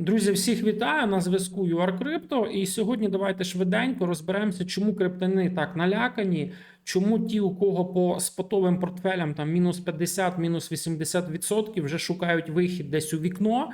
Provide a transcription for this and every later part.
Друзі, всіх вітаю на зв'язку URCrypto. І сьогодні давайте швиденько розберемося, чому криптони так налякані, чому ті, у кого по спотовим портфелям там мінус 50, мінус 80% вже шукають вихід десь у вікно.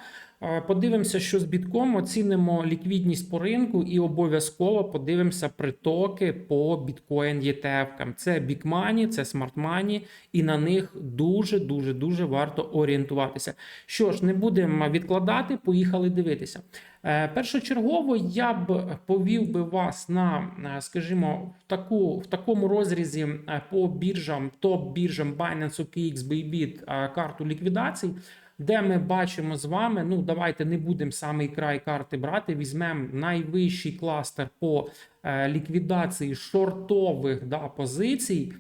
Подивимося, що з бітком, оцінимо ліквідність по ринку і обов'язково подивимося притоки по біткоін ETF. Це Money, це Money, і на них дуже дуже дуже варто орієнтуватися. Що ж, не будемо відкладати, поїхали дивитися. Е, Першочергово я б повів би вас на, е, скажімо, в таку в такому розрізі е, по біржам, топ-біржам Binance, OKX, Bybit, карту ліквідацій. Де ми бачимо з вами, ну давайте не будемо самий край карти брати. Візьмемо найвищий кластер по е, ліквідації шортових да, позицій.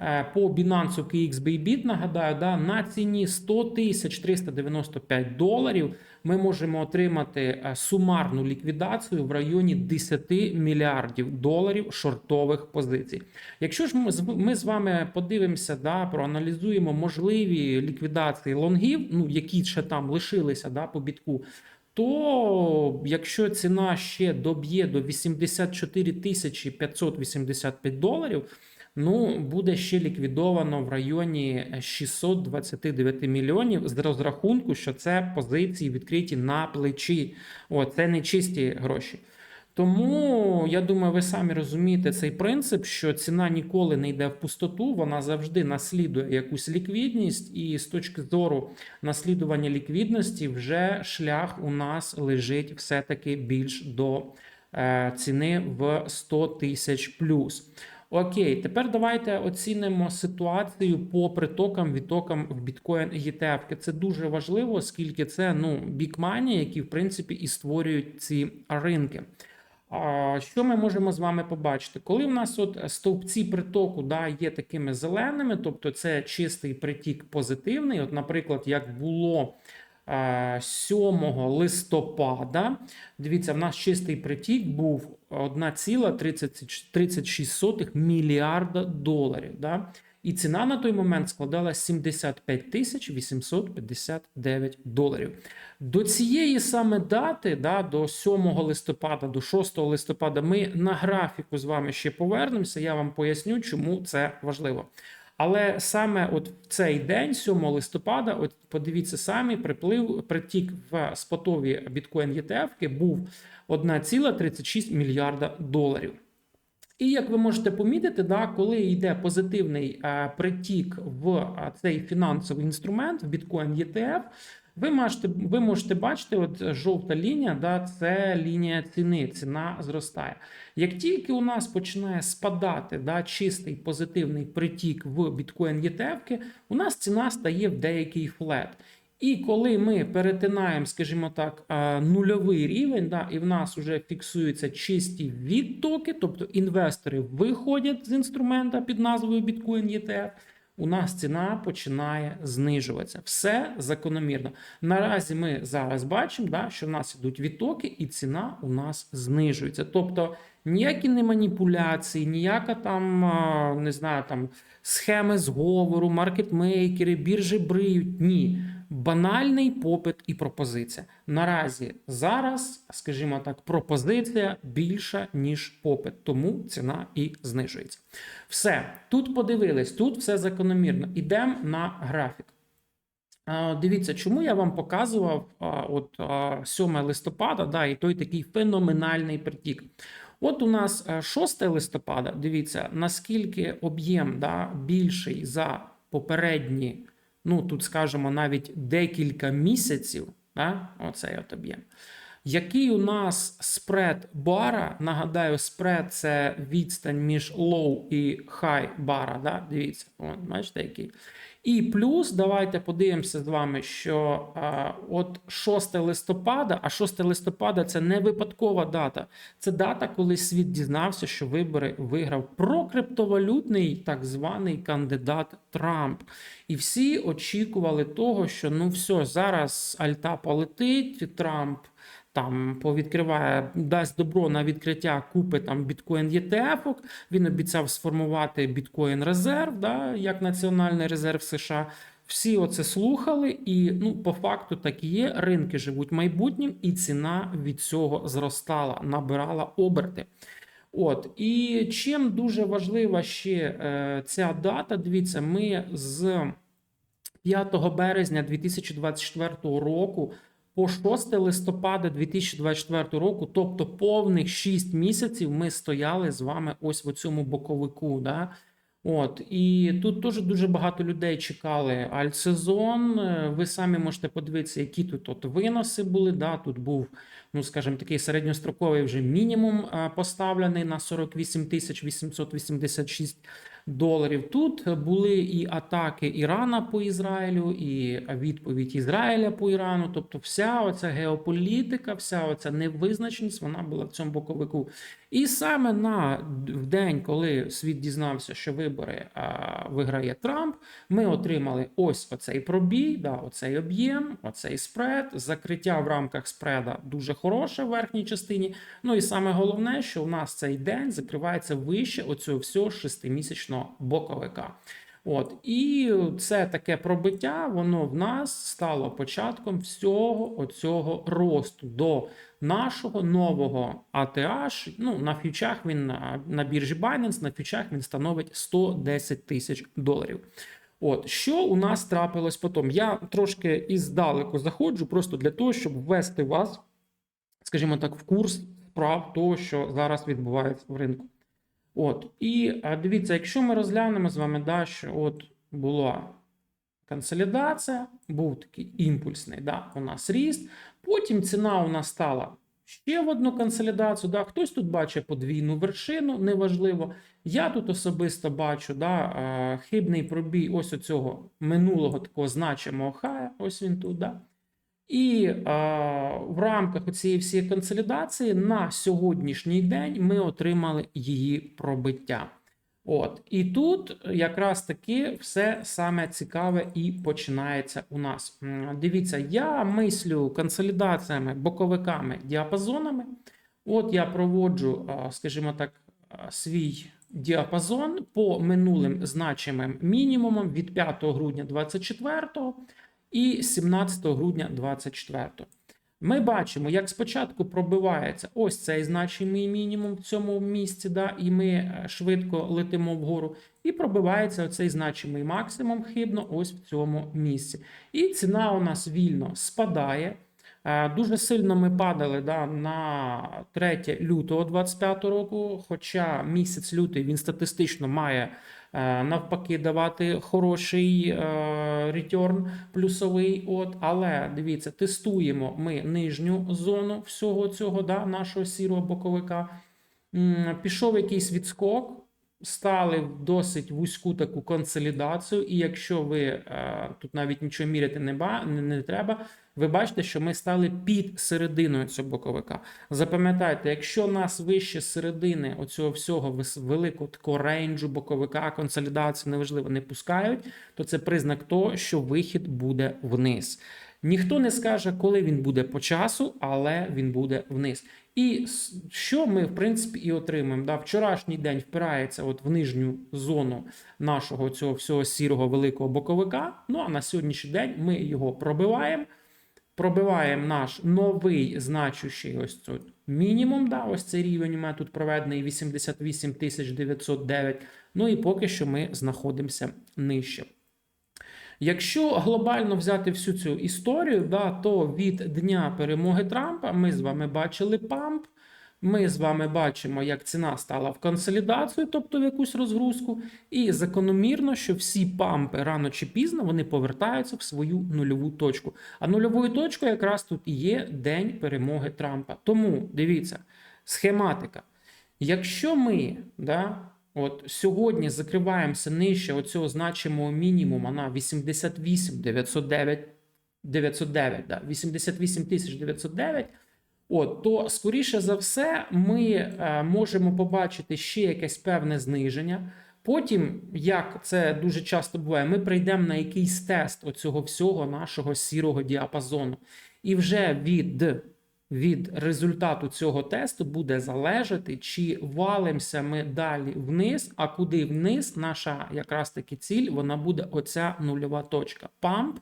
Е, По Binance OKX Bybit, нагадаю, да, на ціні 100 тисяч 395 доларів ми можемо отримати е, сумарну ліквідацію в районі 10 мільярдів доларів шортових позицій. Якщо ж ми з вами подивимося, да, проаналізуємо можливі ліквідації лонгів, ну які ще там лишилися да, по бітку. То якщо ціна ще доб'є до 84 тисячі 585 доларів, ну буде ще ліквідовано в районі 629 мільйонів з розрахунку, що це позиції відкриті на плечі. О, це не чисті гроші. Тому я думаю, ви самі розумієте цей принцип, що ціна ніколи не йде в пустоту, вона завжди наслідує якусь ліквідність, і з точки зору наслідування ліквідності, вже шлях у нас лежить все-таки більш до е, ціни в 100 тисяч плюс. Окей, тепер давайте оцінимо ситуацію по притокам, відтокам в біткоін ETF. Це дуже важливо, оскільки це ну money, які в принципі і створюють ці ринки. А, Що ми можемо з вами побачити? Коли в нас от стовпці притоку да, є такими зеленими, тобто це чистий притік позитивний. От, наприклад, як було 7 листопада, дивіться, в нас чистий притік був 1,36 мільярда доларів. Да? І ціна на той момент складала 75 тисяч 859 доларів. До цієї саме дати, да, до 7 листопада, до 6 листопада, ми на графіку з вами ще повернемося. Я вам поясню, чому це важливо. Але саме от в цей день, 7 листопада, от подивіться самі, приплив притік в спотові біткоін ETF був 1,36 мільярда доларів. І як ви можете помітити, да, коли йде позитивний е, притік в е, цей фінансовий інструмент, в біткоін ETF, ви можете, ви можете бачити, от жовта лінія, да, це лінія ціни, ціна зростає. Як тільки у нас починає спадати да, чистий позитивний притік в біткоін ETF, у нас ціна стає в деякий флет. І коли ми перетинаємо, скажімо так, е, нульовий рівень, да, і в нас вже фіксуються чисті відтоки, тобто інвестори виходять з інструмента під назвою Bitcoin ETF, у нас ціна починає знижуватися. Все закономірно. Наразі ми зараз бачимо, да, що в нас йдуть відтоки, і ціна у нас знижується. Тобто ніякі не маніпуляції, ніяка там не знаю, там схеми зговору, маркетмейкери, біржі бриють. Ні. Банальний попит і пропозиція. Наразі зараз, скажімо так, пропозиція більша, ніж попит, тому ціна і знижується. Все, тут подивились, тут все закономірно. Ідемо на графік. Дивіться, чому я вам показував от 7 листопада, да, і той такий феноменальний притік. От у нас 6 листопада, дивіться, наскільки об'єм да, більший за попередні, ну тут скажемо навіть декілька місяців, да, оцей от об'єм. Який у нас спред бара? Нагадаю, спред це відстань між low і high бара. Да? Дивіться, от, бачите, який. І плюс давайте подивимося з вами, що а, от 6 листопада, а 6 листопада це не випадкова дата. Це дата, коли світ дізнався, що вибори виграв прокриптовалютний так званий кандидат Трамп. І всі очікували того, що ну все, зараз Альта полетить, Трамп там повідкриває, дасть добро на відкриття купи там біткоін ETF. Він обіцяв сформувати біткоін резерв, да, як національний резерв США. всі оце слухали, і ну, по факту так і є. Ринки живуть майбутнім, і ціна від цього зростала, набирала оберти. От і чим дуже важлива ще е, ця дата. Дивіться, ми з 5 березня 2024 року по 6 листопада 2024 року, тобто повних 6 місяців, ми стояли з вами ось в цьому боковику. Да? От і тут теж дуже багато людей чекали альтсезон. Е, Ви самі можете подивитися, які тут от виноси були. Да, тут був, ну скажімо, такий середньостроковий вже мінімум е, поставлений на 48 тисяч 886 доларів. Тут були і атаки Ірана по Ізраїлю, і відповідь Ізраїля по Ірану. Тобто, вся оця геополітика, вся оця невизначеність, вона була в цьому боковику. І саме на день, коли світ дізнався, що вибори а, виграє Трамп, ми отримали ось оцей пробій, да, оцей об'єм, оцей спред. Закриття в рамках спреда дуже хороше в верхній частині. Ну і саме головне, що у нас цей день закривається вище оцього всього шестимісячного боковика. От і це таке пробиття, воно в нас стало початком всього оцього росту до нашого нового ATH. Ну на фьючах він на, на біржі Binance, на фьючах він становить 110 тисяч доларів. От що у нас трапилось потім? Я трошки іздалеку заходжу, просто для того, щоб ввести вас, скажімо так, в курс справ того, що зараз відбувається в ринку. От, і дивіться, якщо ми розглянемо з вами, да, що от була консолідація, був такий імпульсний, да, у нас ріст. Потім ціна у нас стала ще в одну консолідацію. Да, Хтось тут бачить подвійну вершину, неважливо. Я тут особисто бачу да, хибний пробій ось оцього минулого такого значимого хая. Ось він тут. Да. І е, в рамках цієї всієї консолідації на сьогоднішній день ми отримали її пробиття. От і тут якраз таки все саме цікаве і починається у нас. Дивіться, я мислю консолідаціями, боковиками, діапазонами. От я проводжу, скажімо так, свій діапазон по минулим значимим мінімумам від 5 грудня 2024 і 17 грудня 2024. Ми бачимо, як спочатку пробивається ось цей значимий мінімум в цьому місці, да, і ми е, швидко летимо вгору, і пробивається оцей значимий максимум хибно ось в цьому місці. І ціна у нас вільно спадає. Е, Дуже сильно ми падали да, на 3 лютого 2025 року. Хоча місяць лютий він статистично має навпаки давати хороший е, return плюсовий. От, але дивіться, тестуємо ми нижню зону всього цього да, нашого сірого боковика. Пішов якийсь відскок. Стали в досить вузьку таку консолідацію, і якщо ви е, тут навіть нічого міряти не, ба, не, не треба, ви бачите, що ми стали під серединою цього боковика. Запам'ятайте, якщо нас вище середини оцього всього великого такого рейнджу боковика, консолідації, неважливо, не пускають, то це признак того, що вихід буде вниз. Ніхто не скаже, коли він буде по часу, але він буде вниз. І що ми, в принципі, і отримаємо. Да? Вчорашній день впирається от в нижню зону нашого цього всього сірого великого боковика. Ну а на сьогоднішній день ми його пробиваємо. Пробиваємо наш новий значущий ось тут мінімум. Да, ось цей рівень у мене тут проведений 88 909. Ну і поки що ми знаходимося нижче. Якщо глобально взяти всю цю історію, да, то від дня перемоги Трампа ми з вами бачили памп. Ми з вами бачимо, як ціна стала в консолідацію, тобто в якусь розгрузку, і закономірно, що всі пампи рано чи пізно вони повертаються в свою нульову точку. А нульовою точкою якраз тут і є день перемоги Трампа. Тому дивіться, схематика. Якщо ми да, от сьогодні закриваємося нижче оцього значимого мінімуму на 88 909, 909 да, 88 909, От, то скоріше за все, ми е, можемо побачити ще якесь певне зниження. Потім, як це дуже часто буває, ми прийдемо на якийсь тест оцього всього нашого сірого діапазону. І вже від від результату цього тесту буде залежати, чи валимося ми далі вниз, а куди вниз, наша якраз таки ціль, вона буде оця нульова точка. Памп,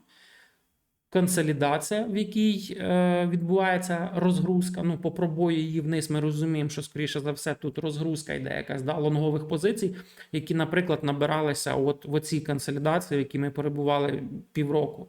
консолідація, в якій е, відбувається розгрузка. Ну, по пробою її вниз, ми розуміємо, що скоріше за все тут розгрузка йде якась да, лонгових позицій, які, наприклад, набиралися от в оцій консолідації, в якій ми перебували півроку.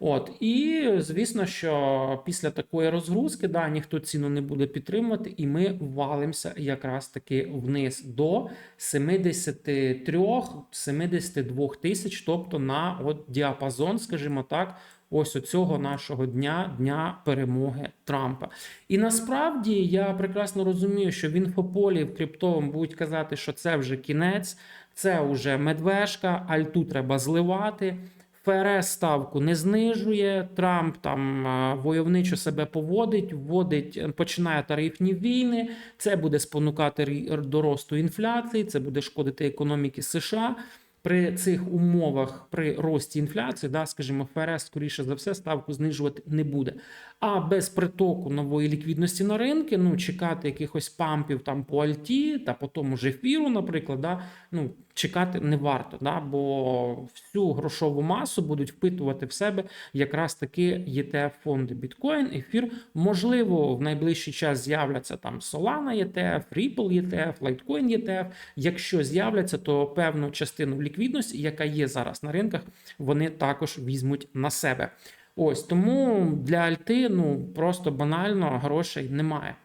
От і звісно, що після такої розгрузки да, ніхто ціну не буде підтримувати, і ми валимося якраз таки вниз до 73-72 тисяч, тобто на от діапазон, скажімо так, ось оцього нашого дня, дня перемоги Трампа. І насправді я прекрасно розумію, що в інфополі в криптовому будуть казати, що це вже кінець, це вже медвежка, альту треба зливати. ФРС ставку не знижує. Трамп там войовничо себе поводить, вводить, починає тарифні війни. Це буде спонукати до росту інфляції, це буде шкодити економіки США. При цих умовах, при рості інфляції, да, скажімо, ФРС, скоріше за все, ставку знижувати не буде. А без притоку нової ліквідності на ринки, ну чекати якихось пампів там по альті та по тому ж ефіру, наприклад, да, ну чекати не варто, да, бо всю грошову масу будуть впитувати в себе якраз таки ETF фонди біткоін, ефір. Можливо, в найближчий час з'являться там Solana ETF, Ripple ETF, Litecoin ETF. Якщо з'являться, то певну частину ліквідності, яка є зараз на ринках, вони також візьмуть на себе. Ось тому для Альти ну просто банально грошей немає.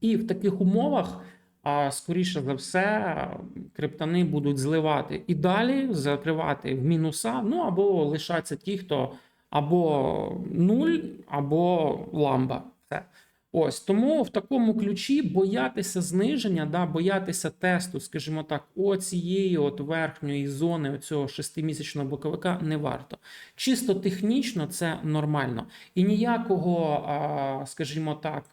І в таких умовах, а скоріше за все, криптани будуть зливати і далі закривати в мінуса. Ну або лишаться ті, хто або нуль, або ламба. Все. Ось тому в такому ключі боятися зниження, да, боятися тесту, скажімо так, оцієї от верхньої зони оцього шестимісячного боковика не варто. Чисто технічно це нормально. І ніякого, скажімо так,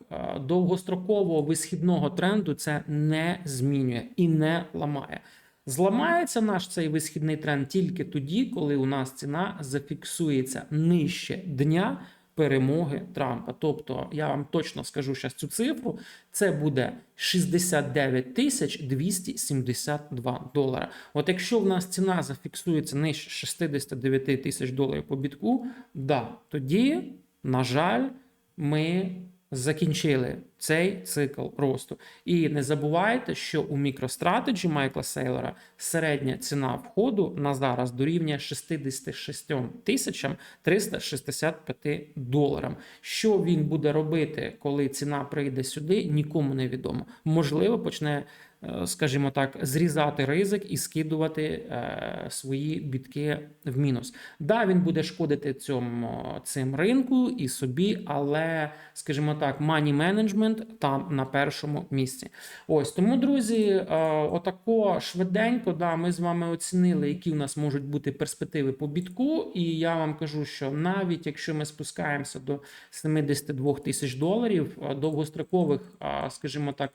довгострокового висхідного тренду це не змінює і не ламає. Зламається наш цей висхідний тренд тільки тоді, коли у нас ціна зафіксується нижче дня перемоги Трампа. Тобто, я вам точно скажу зараз цю цифру: це буде 69 тисяч 272 долара. От якщо в нас ціна зафіксується нижче 69 тисяч доларів по бітку, да, тоді, на жаль, ми закінчили цей цикл росту. І не забувайте, що у MicroStrategy Майкла Сейлора середня ціна входу на зараз дорівнює 66 тисячам 365 доларам. Що він буде робити, коли ціна прийде сюди, нікому не відомо. Можливо, почне. Е, Скажімо так, зрізати ризик і скидувати е, свої бітки в мінус. Да, він буде шкодити цьому цим ринку і собі, але, скажімо так, money management там на першому місці. Ось тому, друзі, е, отако швиденько. Да, ми з вами оцінили, які в нас можуть бути перспективи по бітку. І я вам кажу, що навіть якщо ми спускаємося до 72 тисяч доларів, довгострокових, скажімо так,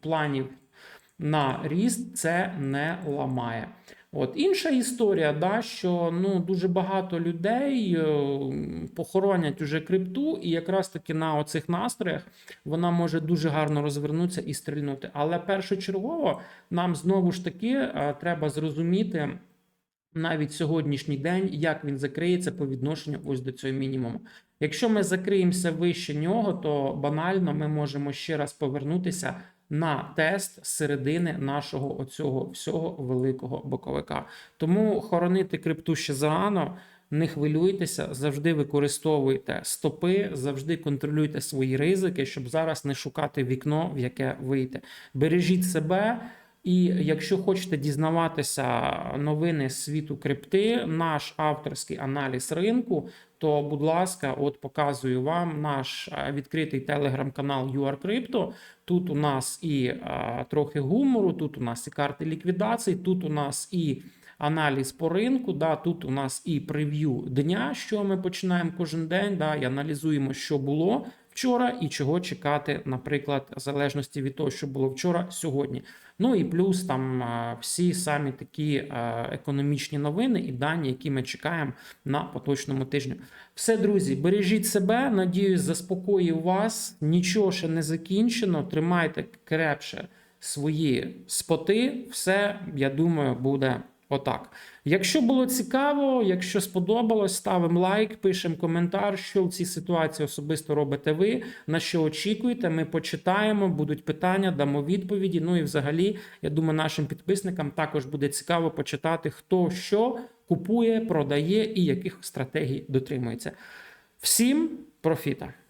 планів на ріст це не ламає. От інша історія, да, що ну дуже багато людей е, похоронять уже крипту, і якраз таки на оцих настроях вона може дуже гарно розвернутися і стрільнути. Але першочергово нам знову ж таки е, треба зрозуміти. Навіть сьогоднішній день, як він закриється по відношенню ось до цього мінімуму. Якщо ми закриємося вище нього, то банально ми можемо ще раз повернутися на тест середини нашого оцього всього великого боковика. Тому хоронити крипту ще зарано. Не хвилюйтеся, завжди використовуйте стопи, завжди контролюйте свої ризики, щоб зараз не шукати вікно, в яке вийти. Бережіть себе. І якщо хочете дізнаватися новини з світу крипти, наш авторський аналіз ринку, то, будь ласка, от показую вам наш е, відкритий телеграм-канал URCrypto. Тут у нас і е, трохи гумору, тут у нас і карти ліквідацій, тут у нас і аналіз по ринку. Да, тут у нас і прев'ю дня, що ми починаємо кожен день. Да, і аналізуємо, що було вчора, і чого чекати, наприклад, в залежності від того, що було вчора, сьогодні. Ну і плюс там всі самі такі економічні новини і дані, які ми чекаємо на поточному тижні. Все, друзі, бережіть себе. Надіюсь, заспокоїв вас. Нічого ще не закінчено. Тримайте крепше свої споти. Все, я думаю, буде отак. Якщо було цікаво, якщо сподобалось, ставимо лайк, пишемо коментар, що в цій ситуації особисто робите ви, на що очікуєте. Ми почитаємо, будуть питання, дамо відповіді. Ну і взагалі, я думаю, нашим підписникам також буде цікаво почитати, хто що купує, продає і яких стратегій дотримується. Всім профіта!